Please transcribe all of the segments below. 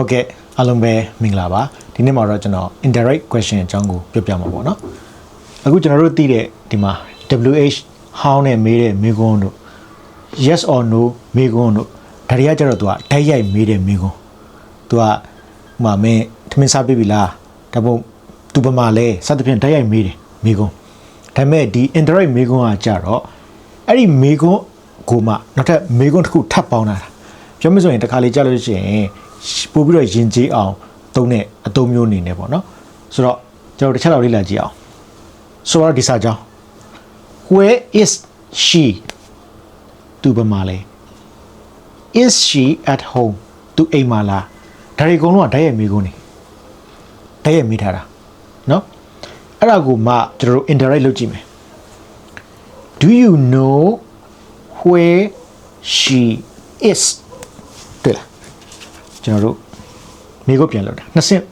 ဟုတ်ကဲ့အားလုံးပဲမင်္ဂလာပါဒီနေ့မှာတော့ကျွန်တော် indirect question အကြောင်းကိုပြောပြမှာပေါ့နော်အခုကျွန်တော်တို့သိတဲ့ဒီမှာ WH how နဲ့မေးတဲ့မေးခွန်းတို့ yes or no မေးခွန်းတို့ဒါတွေကကျတော့သူကဓာတ်ရိုက်မေးတဲ့မေးခွန်းသူကဟိုမှာမင်းထမင်းစားပြီပြီလားဒါပုံသူပမာလဲစသဖြင့်ဓာတ်ရိုက်မေးတယ်မေးခွန်းဒါပေမဲ့ဒီ indirect မေးခွန်းကကြတော့အဲ့ဒီမေးခွန်းကိုမှနောက်ထပ်မေးခွန်းတစ်ခုထပ်ပေါင်းလာတာပြောမဆိုရင်တစ်ခါလေးကြားလို့ရှိရင် ပို့ပြီးတော့ယဉ်ကျေးအောင်သုံးတဲ့အသုံးမျိုးအနေနဲ့ပေါ့နော်ဆိုတော့ကျွန်တော်တစ်ချက်လောက်လေးလာကြည့်အောင်ဆိုတော့ဒီစာကြောင်း where is she သူဘယ်မှာလဲ is she at home သူအိမ်မှာလားဒါတွေအကုန်လုံးကဓာတ်ရိုက်မိကုန်နေဓာတ်ရိုက်မိထားတာเนาะအဲ့ဒါကိုမှကျွန်တော်တို့ indirect လုပ်ကြည့်မယ် do you know where she is တွေ့လား ကျွန်တော်တို့မိကုန်းပြန်လုပ်တာနှစ်ဆင့်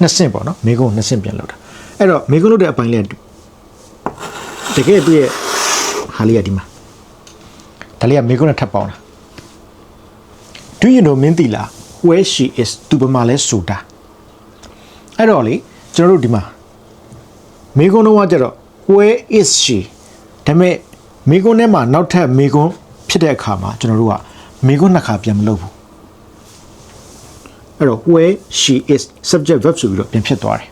နှစ်ဆင့်ပေါ့နော်မိကုန်းနှစ်ဆင့်ပြန်လုပ်တာအဲ့တော့မိကုန်းလုပ်တဲ့အပိုင်းလေးကတကယ်သူ့ရဲ့ဟာလေးကဒီမှာဒါလေးကမိကုန်းနဲ့ထပ်ပေါင်းတာ do you know မင်းသိလား where she is သူဘယ်မှာလဲဆိုတာအဲ့တော့လေကျွန်တော်တို့ဒီမှာမိကုန်းတော့ကကြတော့ where is she ဒါပေမဲ့မိကုန်းထဲမှာနောက်ထပ်မိကုန်းဖြစ်တဲ့အခါမှာကျွန်တော်တို့ကမိကုန်းနှစ်ခါပြန်မလုပ်ဘူး အဲ့တော့ where she is subject verb ဆိုပြီးတော့ပြန်ဖြစ်သွားတယ်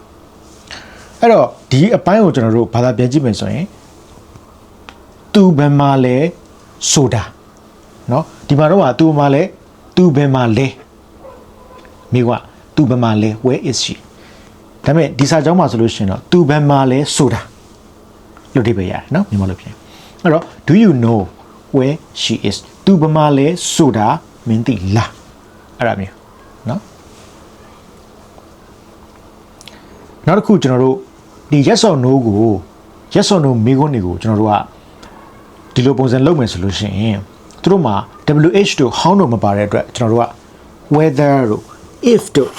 အဲ့တော့ဒီအပိုင်းကိုကျွန်တော်တို့ဘာသာပြန်ကြည့်မယ်ဆိုရင်သူဘယ်မှာလဲဆိုတာเนาะဒီမှာတော့ကသူဘယ်မှာလဲသူဘယ်မှာလဲမိကသူဘယ်မှာလဲ where is she ဒါပေမဲ့ဒီစာကြောင်းမှာဆိုလို့ရှိရင်တော့သူဘယ်မှာလဲဆိုတာလို့ဒီပဲရတယ်เนาะမြန်မာလိုပြန်အဲ့တော့ do you know where she is သူဘယ်မှာလဲဆိုတာမင်းသိလားအဲ့ဒါမျိုး နောက်တစ်ခုကျွန်တော်တို့ဒီ yes or no ကို yes or no မေးခွန်းတွေကိုကျွန်တော်တို့ကဒီလိုပုံစံလုပ်မယ်ဆိုလို့ရှိရင်သူတို့မှာ WH တို့ how တို့မပါတဲ့အတွက်ကျွန်တော်တို့က whether တို့ if တို့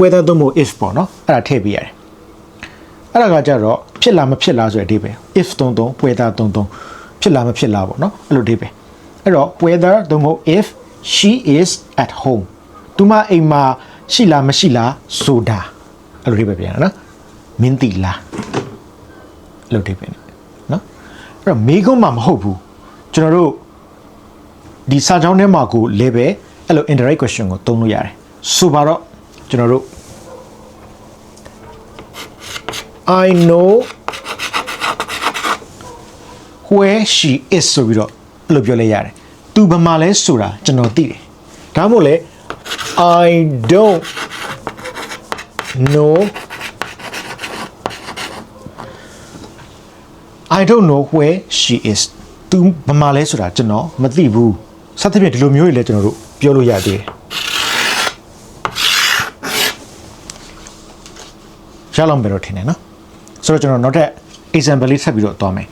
whether တို့မို့ if ပေါ့နော်အဲ့ဒါထည့်ပေးရတယ်အဲ့ဒါကကြတော့ဖြစ်လားမဖြစ်လားဆိုတဲ့အဓိပ္ပာယ် if တုံတုံ whether တုံတုံဖြစ်လားမဖြစ်လားပေါ့နော်အဲ့လိုအဓိပ္ပာယ်အဲ့တော့ whether တို့မို့ if she is at home သူမအိမ်မှာရှိလားမရှိလားဆိုတာ အဲ့လိုအဓိပ္ပာယ်ပြန်ရနော်မင်းတီလားအဲ့လိုအဓိပ္ပာယ်နော်အဲ့တော့မေးခွန်းမှမဟုတ်ဘူးကျွန်တော်တို့ဒီစာကြောင်းထဲမှာကို level အဲ့လို indirect question ကိုသုံးလို့ရတယ်ဆိုပါတော့ကျွန်တော်တို့ I know where she is ဆိုပြီးတော့အဲ့လိုပြောလဲရတယ်သူဘယ်မှာလဲဆိုတာကျွန်တော်သိတယ်ဒါမှမဟုတ်လေ I don't know I don't know where she is သူဘယ်မှာလဲဆိုတာကျွန်တော်မသိဘူးစသဖြင့်ဒီလိုမျိုးတွေလည်းကျွန်တော်တို့ပြောလို့ရသေးတယ်ရလောက်ပဲတော့ထင်တယ်နော်ဆိုတော့ကျွန်တော်နောက်ထပ် example လေးထပ်ပြီးတော့သွားမယ်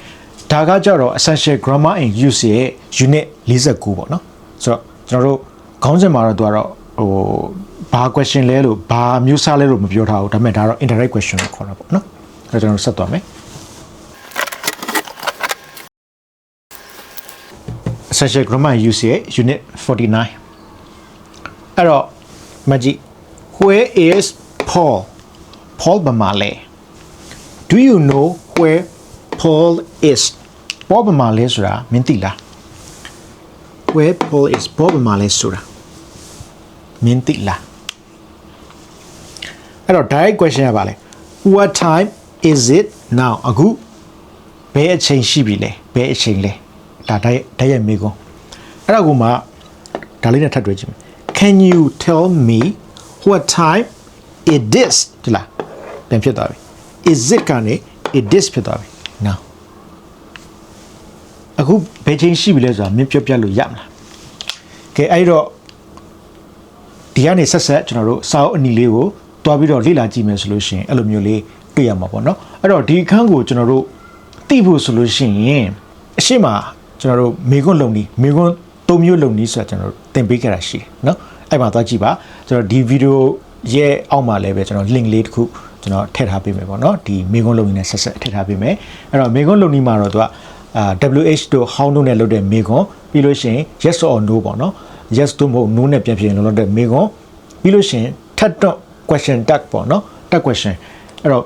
ဒါကကြတော့ essential grammar in use ရဲ့ unit 49ပေါ့နော်ဆိုတော့ကျွန်တော်တို့ခေါင်းစဉ်မှာတော့သူကတော့ ဟိုဘာ question လဲလို့ဘာမျိုးစားလဲလို့မပြောထားဘူးဒါပေမဲ့ဒါတော့ indirect question လို့ခေါ်တာပေါ့နော်အဲ့တော့ကျွန်တော်တို့ဆက်သွားမယ် essential grammar use ရဲ့ unit 49အဲ့တော့မကြည့် where is paul paul ဘယ်မှာလဲ do you know where paul is paul ဘယ်မှာလဲဆိုတာမင်းသိလား where paul is paul ဘယ်မှာလဲဆိုတာ မင်းသိလားအဲ့တော့ direct question ရပါလဲ what time is it now အခုဘယ်အချိန်ရှိပြီလဲဘယ်အချိန်လဲဒါတိုက်တိုက်ရိုက်မေးခွန်းအဲ့ဒါကိုမှဒါလေးနဲ့ထပ်တွေ့ကြည့်မယ် can you tell me what time it is ဒီလားပြန်ဖြစ်သွားပြီ is it ကနေ it is ဖြစ်သွားပြီ now အခုဘယ်ချိန်ရှိပြီလဲဆိုတာမင်းပြောပြလို့ရမလားကဲအဲ့တော့ ဒီကနေဆက်ဆက်ကျွန်တော်တို့စာအုပ်အနီလေးကိုတွားပြီးတော့လေ့လာကြည့်မယ်ဆိုလို့ရှိရင်အဲ့လိုမျိုးလေးတွေ့ရမှာပေါ့နော်အဲ့တော့ဒီအခန်းကိုကျွန်တော်တို့သိဖို့ဆိုလို့ရှိရင်အရှိမကျွန်တော်တို့မေခွန်းလုံနီမေခွန်းသုံးမျိုးလုံနီဆိုတာကျွန်တော်တို့သင်ပေးခဲ့တာရှိတယ်နော်အဲ့မှာသွားကြည့်ပါကျွန်တော်ဒီဗီဒီယိုရဲ့အောက်မှာလည်းပဲကျွန်တော် link လေးတစ်ခုကျွန်တော်ထည့်ထားပေးမယ်ပေါ့နော်ဒီမေခွန်းလုံနီနဲ့ဆက်ဆက်ထည့်ထားပေးမယ်အဲ့တော့မေခွန်းလုံနီမှာတော့သူကအာ WH တို့ how တို့နဲ့လုပ်တဲ့မေခွန်းပြီးလို့ရှိရင် yes or no ပေါ့နော် yes တို့မဟုတ် no နဲ့ပြန်ဖြစ်ရင်လုပ်တဲ့မေခွန်း ပြီးလို့ရှိရင်ထပ်တော့ question tag ပေါ့နော် tag question အဲ့တော့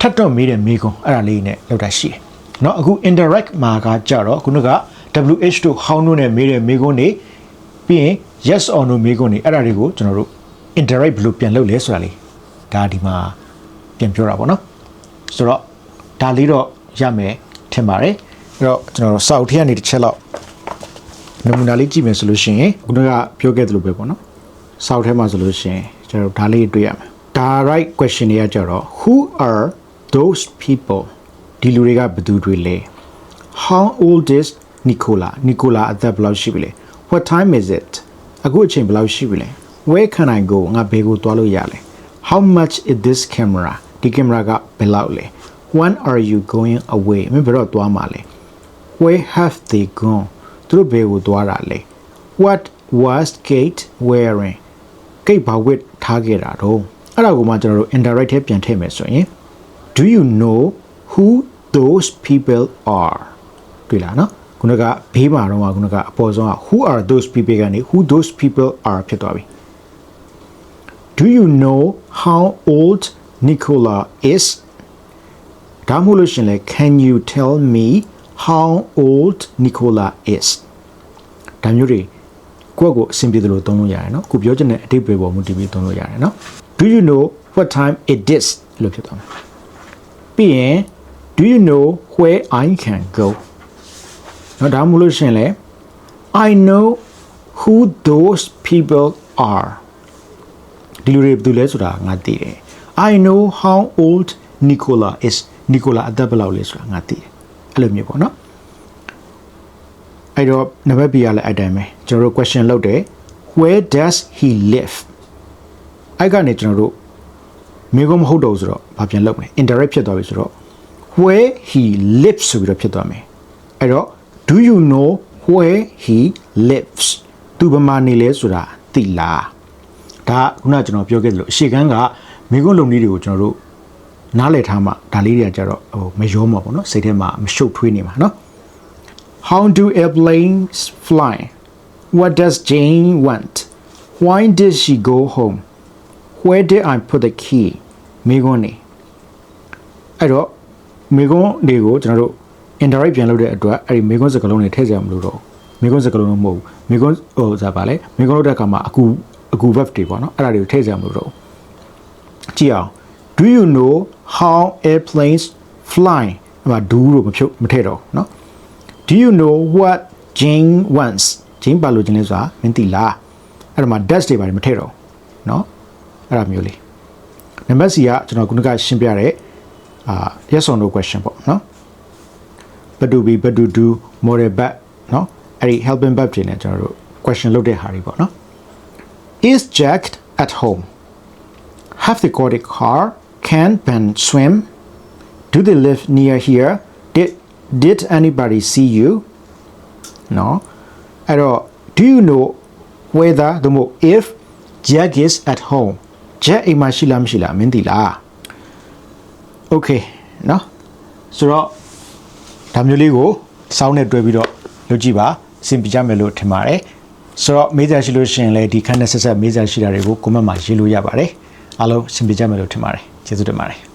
ထပ်တော့မေးတဲ့မေးခွန်းအဲ့ဒါလေးနဲ့လောက်တာရှိတယ်เนาะအခု indirect မှာကကြတော့ခုနက WH တို့ how တို့နဲ့မေးတဲ့မေးခွန်းတွေပြီးရင် yes or no မေးခွန်းတွေအဲ့ဒါတွေကိုကျွန်တော်တို့ indirect ဘယ်လိုပြန်လုပ်လဲဆိုတာလေးဒါဒီမှာပြန်ပြောတာပေါ့နော်ဆိုတော့ဒါလေးတော့ရမယ်ထင်ပါတယ်အဲ့တော့ကျွန်တော်တို့စောက်ထည့်ကနေတစ်ချက်လောက် နမူနာလေးကြည့်မယ်ဆိုလို့ရှိရင်ခုနကပြောခဲ့သလိုပဲပေါ့နော်စောက်ထဲမှာဆိုလို့ရှိရင်ကျွန်တော်တို့ဒါလေးတွေ့ရမယ်ဒါ right question တွေကကြတော့ who are those people ဒီလူတွေကဘယ်သူတွေလဲ how old is Nicola Nicola အသက်ဘယ်လောက်ရှိပြီလဲ what time is it အခုအချိန်ဘယ်လောက်ရှိပြီလဲ where can i go ငါဘယ်ကိုသွားလို့ရလဲ how much is this camera ဒီကင်မရာကဘယ်လောက်လဲ when are you going away မင်းဘယ်တော့သွားမှာလဲ where have they gone သူတို့ဘယ်ကိုသွားတာလဲ what was Kate wearing Kate ဘာဝတ်ထားခဲ့တာတော့အဲ့ဒါကိုမှကျွန်တော်တို့ indirect ထဲပြန်ထည့်မယ်ဆိုရင် do you know who those people are တွေ့လားနော်ခုနကဘေးမှာတော့ကခုနကအပေါ်ဆုံးက who are those people ကနေ who those people are ဖြစ်သွားပြီ do you know how old Nicola is ဒါမှမဟုတ်လို့ရှရင်လေ can you tell me how old Nicola is ဒါမျိုးတွေကိုယ့်ကိုအဆင်ပြေသလိုသုံးလို့ရတယ်နော်ကိုပြောချင်တဲ့အတိတ်ပဲပေါ်မူတည်ပြီးသုံးလို့ရတယ်နော် do you know what time it is လို့ဖြစ်သွားမှာပြီးရင် do you know where I can go နော်ဒါမှမဟုတ်လို့ရှရင်လေ I know who those people are ဒီလူတွေဘယ်သူလဲဆိုတာငါသိတယ် I know how old Nicola is Nicola အသက်ဘယ်လောက်လဲဆိုတာငါသိတယ် အဲ့လိုမျိုးပေါ့နော်အဲ့တော့နံပါတ် B ကလည်းအဲ့တိုင်းပဲကျွန်တော်တို့ question လုပ်တယ် where does he live အဲ့ကနေကျွန်တော်တို့မိကုံမဟုတ်တော့ဘူးဆိုတော့ဘာပြန်လုပ်မလဲ indirect ဖြစ်သွားပြီဆိုတော့ where he lives ဆိုပြီးတော့ဖြစ်သွားမယ်အဲ့တော့ do you know where he lives သူဘယ်မှာနေလဲဆိုတာသိလားဒါခုနကကျွန်တော်ပြောခဲ့သလိုအရှိကန်းကမိကုံလုံနည်းတွေကိုကျွန်တော်တို့ နားလည်ထားမှဒါလေးတွေကကြတော့ဟိုမရောမှာပေါ့နော်စိတ်ထဲမှာမရှုပ်ထွေးနေမှာနော် How do airplanes fly? What does Jane want? Why did she go home? Where did I put the key? မိကွန်းနေအဲ့တော့မိကွန်းတွေကိုကျွန်တော်တို့ indirect ပြန်လုပ်တဲ့အတွက်အဲ့ဒီမိကွန်းစကားလုံးတွေထည့်ကြမလို့တော့မိကွန်းစကားလုံးတော့မဟုတ်ဘူးမိကွန်းဟိုစားပါလေမိကွန်းလုပ်တဲ့အခါမှာအကူအကူ verb တွေပေါ့နော်အဲ့ဒါတွေကိုထည့်ကြမလို့တော့ကြည့်အောင် do you know how airplanes fly အဲ့မှာ do လို့မဖြုတ်မထည့်တော့เนาะ Do you know what Jane wants Jane ဘာလို့ခြင်းလဲဆိုတာမင်းသိလားအဲ့ဒါမှာ dash တွေပါတယ်မထည့်တော့เนาะအဲ့ဒါမျိုးလေးနံပါတ် C ကကျွန်တော်ခုနကရှင်းပြတဲ့အာ yes or no question ပေါ့เนาะ but do be but do do more but เนาะအဲ့ဒီ helping verb တွေနဲ့ကျွန်တော်တို့ question လုပ်တဲ့ဟာတွေပေါ့เนาะ is Jack at home have they got a car can Ben swim do they live near here did did anybody see you no အဲ့တော့ do you know whether သို့မဟုတ် if Jack is at home Jack အိမ်မှာရှိလားမရှိလားမင်းသိလား okay နော်ဆိုတော့ဒါမျိုးလေးကိုစောင်းနဲ့တွဲပြီးတော့လုပ်ကြည့်ပါအဆင်ပြေကြမယ်လို့ထင်ပါတယ်ဆိုတော့မေးကြရှိလို့ရှိရင်လည်းဒီခန်းနဲ့ဆက်ဆက်မေးကြရှိတာတွေကို comment မှာရေးလို့ရပါတယ်အားလုံးအဆင်ပြေကြမယ်လို့ထင်ပါတယ် ကျေးဇူးတင်ပါတယ်